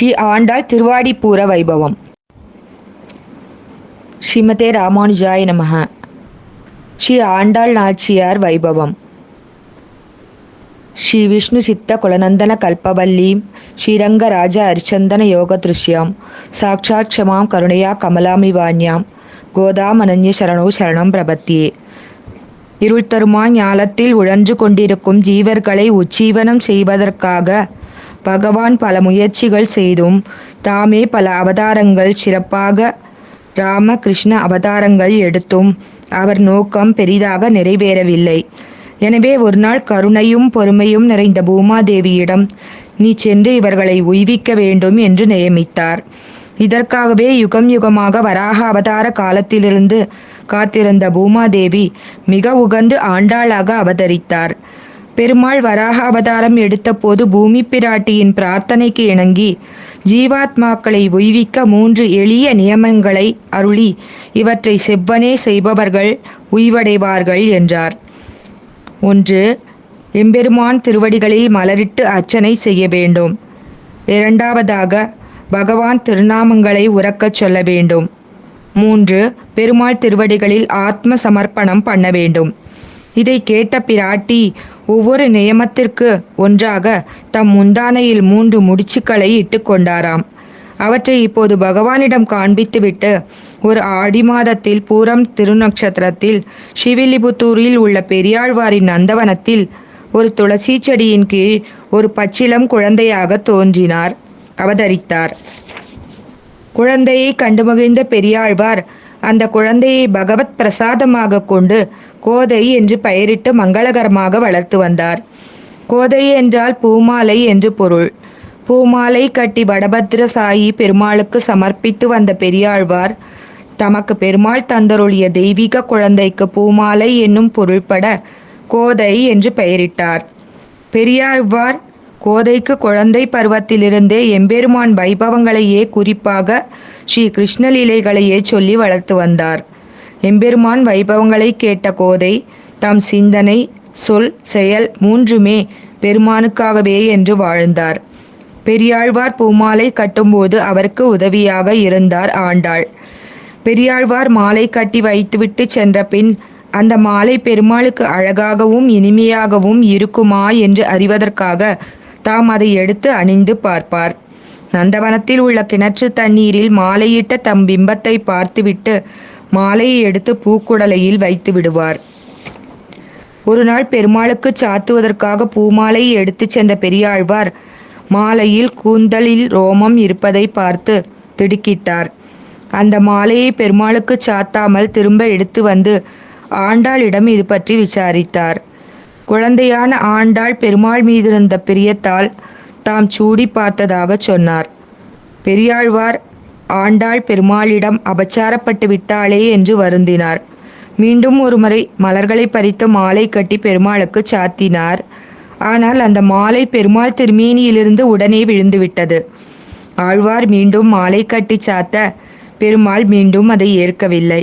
ஸ்ரீ ஆண்டாள் திருவாடிப்பூர வைபவம். ஸ்ரீமதே ராமானுஜாய நமக. ஸ்ரீ ஆண்டாள் நாச்சியார் வைபவம். ஸ்ரீ விஷ்ணு சித்த குலநந்தன கல்பவல்லீம் ஸ்ரீரங்கராஜ அரிச்சந்தன யோக திருஷ்யாம் சாட்சாத் க்ஷமாம் கருணையா கமலாமிவான்யாம் கோதாமனன்ய சரணோ சரணம் பிரபத்தியே. இருள் தருமா ஞாலத்தில் உழன்று கொண்டிருக்கும் ஜீவர்களை உச்சீவனம் செய்வதற்காக பகவான் பல முயற்சிகள் செய்தும் தாமே பல அவதாரங்கள் சிறப்பாக ராமகிருஷ்ண அவதாரங்கள் எடுத்தும் அவர் நோக்கம் பெரிதாக நிறைவேறவில்லை. எனவே ஒரு நாள் கருணையும் பொறுமையும் நிறைந்த பூமாதேவியிடம் நீ சென்று இவர்களை உய்விக்க வேண்டும் என்று நியமித்தார். இதற்காகவே யுகம் யுகமாக வராக அவதார காலத்திலிருந்து காத்திருந்த பூமாதேவி மிக உகந்து ஆண்டாளாக அவதரித்தார். பெருமாள் வராக அவதாரம் எடுத்தபோது பூமி பிராட்டியின் பிரார்த்தனைக்கு இணங்கி ஜீவாத்மாக்களை உய்விக்க மூன்று எளிய நியமங்களை அருளி இவற்றை செவ்வனே செய்பவர்கள் உய்வடைவார்கள் என்றார். ஒன்று எம்பெருமான் திருவடிகளில் மலரிட்டு அர்ச்சனை செய்ய வேண்டும். இரண்டாவதாக பகவான் திருநாமங்களை உறக்கச் சொல்ல வேண்டும். மூன்று பெருமாள் திருவடிகளில் ஆத்ம சமர்ப்பணம் பண்ண வேண்டும். இதை கேட்ட பிராட்டி ஒவ்வொரு நியமத்திற்கு ஒன்றாக தம் முந்தானையில் மூன்று முடிச்சுக்களை இட்டுக்கொண்டாராம் அவற்றை இப்போது பகவானிடம் காண்பித்துவிட்டு ஒரு ஆடி மாதத்தில் பூரம் திருநக்ஷத்திரத்தில் ஸ்ரீவில்லிபுத்தூரில் உள்ள பெரியாழ்வாரின் நந்தவனத்தில் ஒரு துளசி செடியின் கீழ் ஒரு பச்சிலம் குழந்தையாக தோன்றினார். அவதரித்தார். குழந்தையை கண்டு மகிழ்ந்த பெரியாழ்வார் அந்த குழந்தையை பகவத் பிரசாதமாக கொண்டு கோதை என்று பெயரிட்டு மங்களகரமாக வளர்த்து வந்தார். கோதை என்றால் பூமாலை என்று பொருள். பூமாலை கட்டி வடபத்ர சாயி பெருமாளுக்கு சமர்ப்பித்து வந்த பெரியாழ்வார் தமக்கு பெருமாள் தந்தருளிய தெய்வீக குழந்தைக்கு பூமாலை என்னும் பொருள்பட கோதை என்று பெயரிட்டார். பெரியாழ்வார் கோதைக்கு குழந்தை பருவத்திலிருந்தே எம்பெருமான் வைபவங்களையே குறிப்பாக ஸ்ரீ கிருஷ்ணலீலைகளையே சொல்லி வளர்த்து வந்தார். எம்பெருமான் வைபவங்களை கேட்ட கோதை தம் சிந்தனை சொல் செயல் மூன்றுமே பெருமானுக்காகவே என்று வாழ்ந்தார். பெரியாழ்வார் பூமாலை கட்டும்போது அவருக்கு உதவியாக இருந்தார் ஆண்டாள். பெரியாழ்வார் மாலை கட்டி வைத்துவிட்டு சென்ற பின் அந்த மாலை பெருமாளுக்கு அழகாகவும் இனிமையாகவும் இருக்குமா என்று அறிவதற்காக தாம் அதை எடுத்து அணிந்து பார்ப்பார். நந்தவனத்தில் உள்ள கிணற்று தண்ணீரில் மாலையிட்ட தம் பிம்பத்தை பார்த்துவிட்டு மாலையை எடுத்து பூக்குடலையில் வைத்து விடுவார். ஒரு நாள் பெருமாளுக்கு சாத்துவதற்காக பூமாலையை எடுத்து சென்ற பெரியாழ்வார் மாலையில் கூந்தலில் ரோமம் இருப்பதை பார்த்து திடுக்கிட்டார். அந்த மாலையை பெருமாளுக்கு சாத்தாமல் திரும்ப எடுத்து வந்து ஆண்டாளிடம் இது பற்றி விசாரித்தார். குழந்தையான ஆண்டாள் பெருமாள் மீதிருந்த பிரியத்தால் தாம் சூடி பார்த்ததாக சொன்னார். பெரியாழ்வார் ஆண்டாள் பெருமாளிடம் அபச்சாரப்பட்டு விட்டாளே என்று வருந்தினார். மீண்டும் ஒருமுறை மலர்களை பறித்து மாலை கட்டி பெருமாளுக்கு சாத்தினார். ஆனால் அந்த மாலை பெருமாள் திருமேனியிலிருந்து உடனே விழுந்துவிட்டது. ஆழ்வார் மீண்டும் மாலை கட்டி சாத்த பெருமாள் மீண்டும் அதை ஏற்கவில்லை.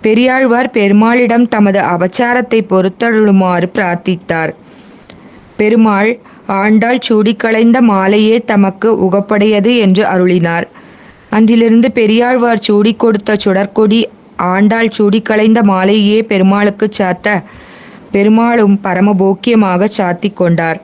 பெரியாழ்வார் பெருமாளிடம் தமது அபச்சாரத்தை பொறுத்தருளுமாறு பிரார்த்தித்தார். பெருமாள் ஆண்டாள் சூடிக்களைந்த மாலையே தமக்கு உகப்படையது என்று அருளினார். அன்றிலிருந்து பெரியாழ்வார் சூடி கொடுத்த சுடற்கொடி ஆண்டாள் சூடிக்களைந்த மாலையே பெருமாளுக்கு சாத்த பெருமாளும் பரமபோக்கியமாக சாத்தி கொண்டார்.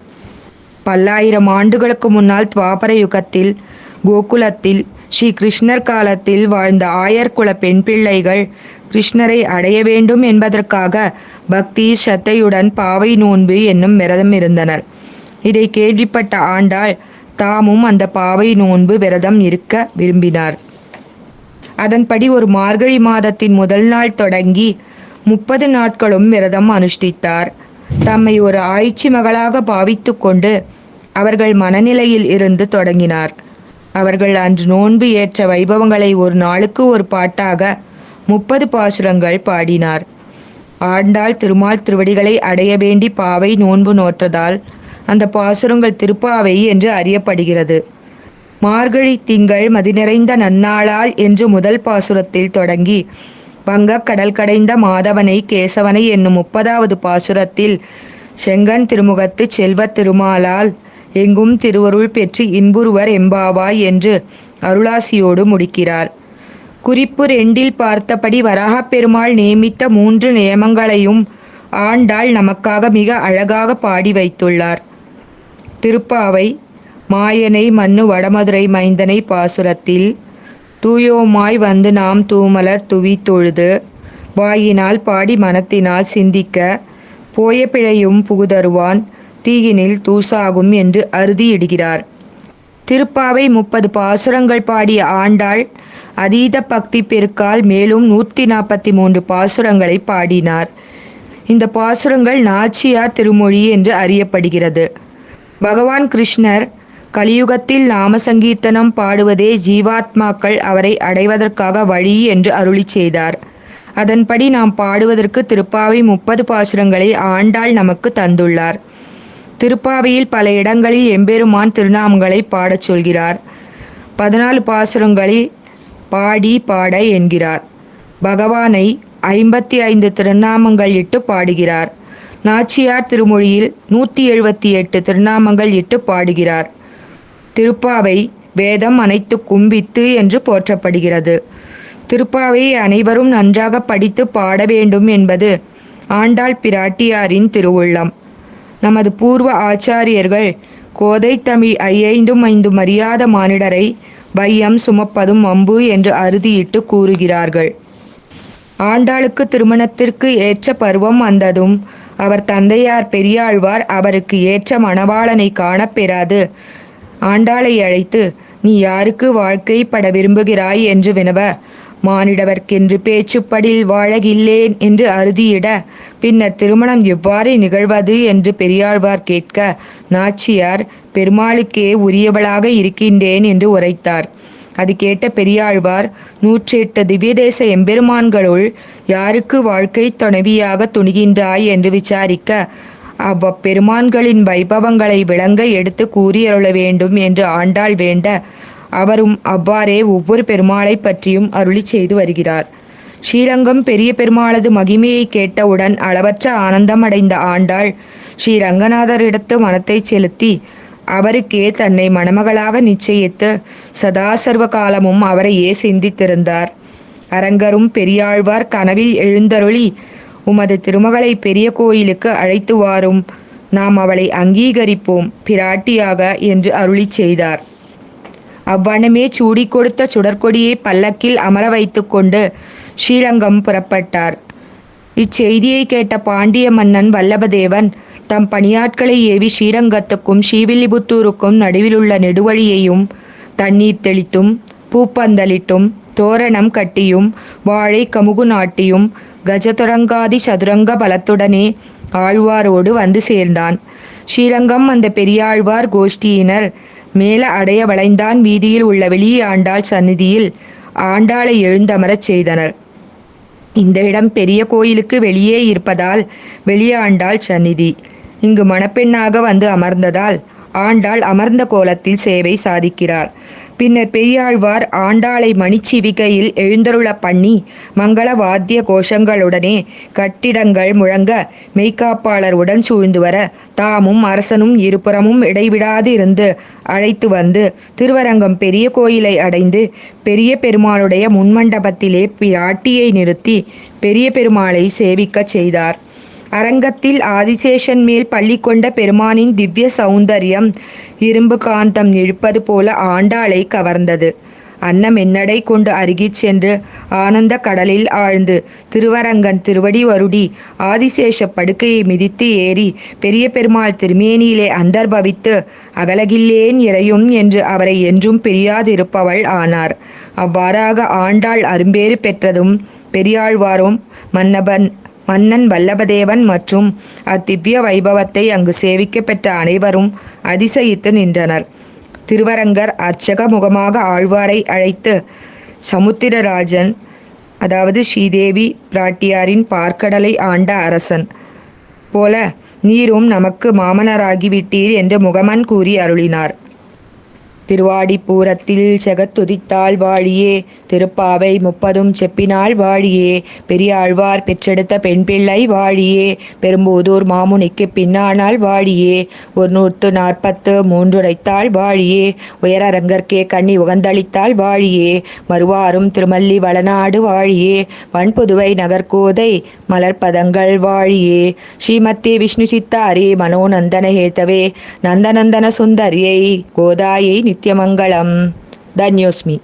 பல்லாயிரம் ஆண்டுகளுக்கு முன்னால் துவாபர யுகத்தில் கோகுலத்தில் ஸ்ரீ கிருஷ்ணர் காலத்தில் வாழ்ந்த ஆயர் குல பெண் பிள்ளைகள் கிருஷ்ணரை அடைய வேண்டும் என்பதற்காக பக்தி சத்தையுடன் பாவை நோன்பு என்னும் விரதம் இருந்தனர். இதை கேள்விப்பட்ட ஆண்டாள் தாமும் அந்த பாவை நோன்பு விரதம் இருக்க விரும்பினார். அதன்படி ஒரு மார்கழி மாதத்தின் முதல் நாள் தொடங்கி முப்பது நாட்களும் விரதம் அனுஷ்டித்தார். தம்மை ஒரு ஆய்ச்சி மகளாக பாவித்து கொண்டு அவர்கள் மனநிலையில் இருந்து தொடங்கினார். அவர்கள் அன்று நோன்பு ஏற்ற வைபவங்களை ஒரு நாளுக்கு ஒரு பாட்டாக முப்பது பாசுரங்கள் பாடினார். ஆண்டாள் திருமால் திருவடிகளை அடைய வேண்டி பாவை நோன்பு நோற்றதால் அந்த பாசுரங்கள் திருப்பாவை என்று அறியப்படுகிறது. மார்கழி திங்கள் மதிநிறைந்த நன்னாளால் என்று முதல் பாசுரத்தில் தொடங்கி வங்கக் கடல் கடைந்த மாதவனை கேசவனை என்னும் முப்பதாவது பாசுரத்தில் செங்கன் திருமுகத்து செல்வத் திருமாலால் எங்கும் திருவருள் பெற்று இன்புறுவர் எம்பாவாய் என்று அருளாசியோடு முடிக்கிறார். குறிப்பு ரெண்டில் பார்த்தபடி வராகப் பெருமாள் நியமித்த மூன்று நியமங்களையும் ஆண்டாள் நமக்காக மிக அழகாக பாடி வைத்துள்ளார். திருப்பாவை மாயனை மண்ணு வடமதுரை மைந்தனை பாசுரத்தில் தூயோமாய் வந்து நாம் தூமலர் துவி தொழுது வாயினால் பாடி மனத்தினால் சிந்திக்க போய பிழையும் புகுதருவான் தீயினில் தூசாகும் என்று அறுதியிடுகிறார். திருப்பாவை முப்பது பாசுரங்கள் பாடிய ஆண்டாள் அதீத பக்தி பெருக்கால் மேலும் நூற்றி நாற்பத்தி மூன்று பாசுரங்களை பாடினார். இந்த பாசுரங்கள் நாச்சியார் திருமொழி என்று அறியப்படுகிறது. பகவான் கிருஷ்ணர் கலியுகத்தில் நாம சங்கீர்த்தனம் பாடுவதே ஜீவாத்மாக்கள் அவரை அடைவதற்காக வழி என்று அருளி செய்தார். அதன்படி நாம் பாடுவதற்கு திருப்பாவை முப்பது பாசுரங்களை ஆண்டாள் நமக்கு தந்துள்ளார். திருப்பாவையில் பல இடங்களில் எம்பெருமான் திருநாமங்களை பாடச் சொல்கிறார். பதினாலு பாசுரங்களை பாடி பாட என்கிறார். பகவானை ஐம்பத்தி ஐந்து திருநாமங்கள் இட்டு பாடுகிறார். நாச்சியார் திருமொழியில் நூற்றி எழுபத்தி எட்டு திருநாமங்கள் இட்டு பாடுகிறார். திருப்பாவை வேதம் அனைத்து கும்பித்து என்று போற்றப்படுகிறது. திருப்பாவை அனைவரும் நன்றாக படித்து பாட வேண்டும் என்பது ஆண்டாள் பிராட்டியாரின் திருவுள்ளம். நமது பூர்வ ஆச்சாரியர்கள் கோதை தமிழ் ஐயைந்தும் ஐந்து மரியாத மானிடரை வையம் சுமப்பதும் வம்பு என்று அறுதியிட்டு கூறுகிறார்கள். ஆண்டாளுக்கு திருமணத்திற்கு ஏற்ற பருவம் வந்ததும் அவர் தந்தையார் பெரியாழ்வார் அவருக்கு ஏற்ற மணவாளனை காணப்பெறாது ஆண்டாளை அழைத்து நீ யாருக்கு வாழ்க்கைப்பட விரும்புகிறாய் என்று வினவ. மானிடவர்க்கென்று பேச்சுப்படில் வாழகில்லேன் என்று அறுதியிட பின்னர் திருமணம் எவ்வாறு நிகழ்வது? என்று பெரியாழ்வார் கேட்க நாச்சியார் பெருமாளுக்கே உரியவளாக இருக்கின்றேன் என்று உரைத்தார். அது கேட்ட பெரியாழ்வார் நூற்றெட்டு திவ்யதேச எம்பெருமான்களுள் யாருக்கு வாழ்க்கை துணைவியாக துணிகின்றாய் என்று விசாரிக்க அவ்வப்பெருமான்களின் வைபவங்களை விளங்க எடுத்து கூறியருள வேண்டும் என்று ஆண்டாள் வேண்ட அவரும் அவ்வாறே ஒவ்வொரு பெருமாளை பற்றியும் அருளி செய்து வருகிறார். ஸ்ரீரங்கம் பெரிய பெருமாளது மகிமையை கேட்டவுடன் அளவற்ற ஆனந்தம் அடைந்த ஆண்டாள் ஸ்ரீ ரங்கநாதரிடத்து மனத்தை செலுத்தி அவருக்கே தன்னை மணமகளாக நிச்சயித்து சதா சர்வ காலமும் அவரையே சிந்தித்திருந்தார். அரங்கரும் பெரியாழ்வார் கனவில் எழுந்தருளி உமது திருமகளை பெரிய கோயிலுக்கு அழைத்து வாரும் நாம் அவளை அங்கீகரிப்போம் பிராட்டியாக என்று அருளி செய்தார். அவ்வண்ணமே சூடி கொடுத்த சுடற்கொடியை பல்லக்கில் அமர வைத்துக்கொண்டு ஸ்ரீரங்கம் புறப்பட்டார். இச்செய்தியை கேட்ட பாண்டிய மன்னன் வல்லபதேவன் தம் பணியாட்களை ஏவி ஸ்ரீரங்கத்துக்கும் ஸ்ரீவில்லிபுத்தூருக்கும் நடுவிலுள்ள நெடுவழியையும் தண்ணீர் தெளித்தும் பூப்பந்தலிட்டும் தோரணம் கட்டியும் வாழை கமுகு நாட்டியும் கஜதுரங்காதி சதுரங்க பலத்துடனே ஆழ்வாரோடு வந்து சேர்ந்தான். ஸ்ரீரங்கம் அந்த பெரியாழ்வார் கோஷ்டியினர் மேல அடைய வளைந்தான் வீதியில் உள்ள வெளியாண்டாள் சந்நிதியில் ஆண்டாளை எழுந்தமரச் செய்தனர். இந்த இடம் பெரிய கோயிலுக்கு வெளியே இருப்பதால் வெளியாண்டாள் சந்நிதி. இங்கு மணப்பெண்ணாக வந்து அமர்ந்ததால் ஆண்டாள் அமர்ந்த கோலத்தில் சேவை சாதிக்கிறார். பின்னர் பெரியாழ்வார் ஆண்டாளை மணிச்சிவிகையில் எழுந்தருள பண்ணி மங்கள வாத்திய கோஷங்களுடனே கட்டிடங்கள் முழங்க மெய்க்காப்பாளருடன் சூழ்ந்து வர தாமும் அரசனும் இருபுறமும் இடைவிடாது இருந்து அழைத்து வந்து திருவரங்கம் பெரிய கோயிலை அடைந்து பெரிய பெருமாளுடைய முன்மண்டபத்திலே பிராட்டியை நிறுத்தி பெரிய பெருமாளை சேவிக்கச் செய்தார். அரங்கத்தில் ஆதிசேஷன் மேல் பள்ளி கொண்ட பெருமானின் திவ்ய சௌந்தரியம் இரும்பு காந்தம் இழுப்பது போல ஆண்டாளை கவர்ந்தது. அன்னம் என்னடை கொண்டு அருகிச் சென்று ஆனந்த கடலில் ஆழ்ந்து திருவரங்கன் திருவடி வருடி ஆதிசேஷ படுக்கையை மிதித்து ஏறி பெரிய பெருமாள் திருமேனியிலே அந்தர்பவித்து அகலகில்லேன் இறையும் என்று அவரை என்றும் பிரியாதிருப்பவள் ஆனார். அவ்வாறாக ஆண்டாள் அரும்பேறு பெற்றதும் பெரியாழ்வாரும் மன்னபன் மன்னன் வல்லபதேவன் மற்றும் அத்திவ்ய வைபவத்தை அங்கு சேவிக்க பெற்ற அனைவரும் அதிசயித்து நின்றனர். திருவரங்கர் அர்ச்சக முகமாக ஆழ்வாரை அழைத்து சமுத்திரராஜன் அதாவது ஸ்ரீதேவி பிராட்டியாரின் பார்க்கடலை ஆண்ட அரசன் போல நீரும் நமக்கு மாமனராகிவிட்டீர் என்று முகமன் கூறி அருளினார். திருவாடிப்பூரத்தில் செகத்துதித்தாள் வாழியே திருப்பாவை முப்பதும் செப்பினாள் வாழியே பெரியாழ்வார் பெற்றெடுத்த பெண் பிள்ளை வாழியே பெரும்பூதூர் மாமுனிக்கு பின்னானால் வாழியே ஒரு நூற்று நாற்பத்து மூன்றுரைத்தாள் வாழியே உயரரங்கற்கே கண்ணி உகந்தளித்தாள் வாழியே மறுவாரும் திருமல்லி வளநாடு வாழியே வன்புதுவை நகர்கோதை மலர்ப்பதங்கள் வாழியே. ஸ்ரீமத்தே விஷ்ணு சித்தாரி மனோநந்தன ஹேதவே நந்தநந்தன சுந்தரியை கோதாயை ನಿತ್ಯ ಮಂಗಳಂ ಧನ್ಯೋಸ್ಮಿ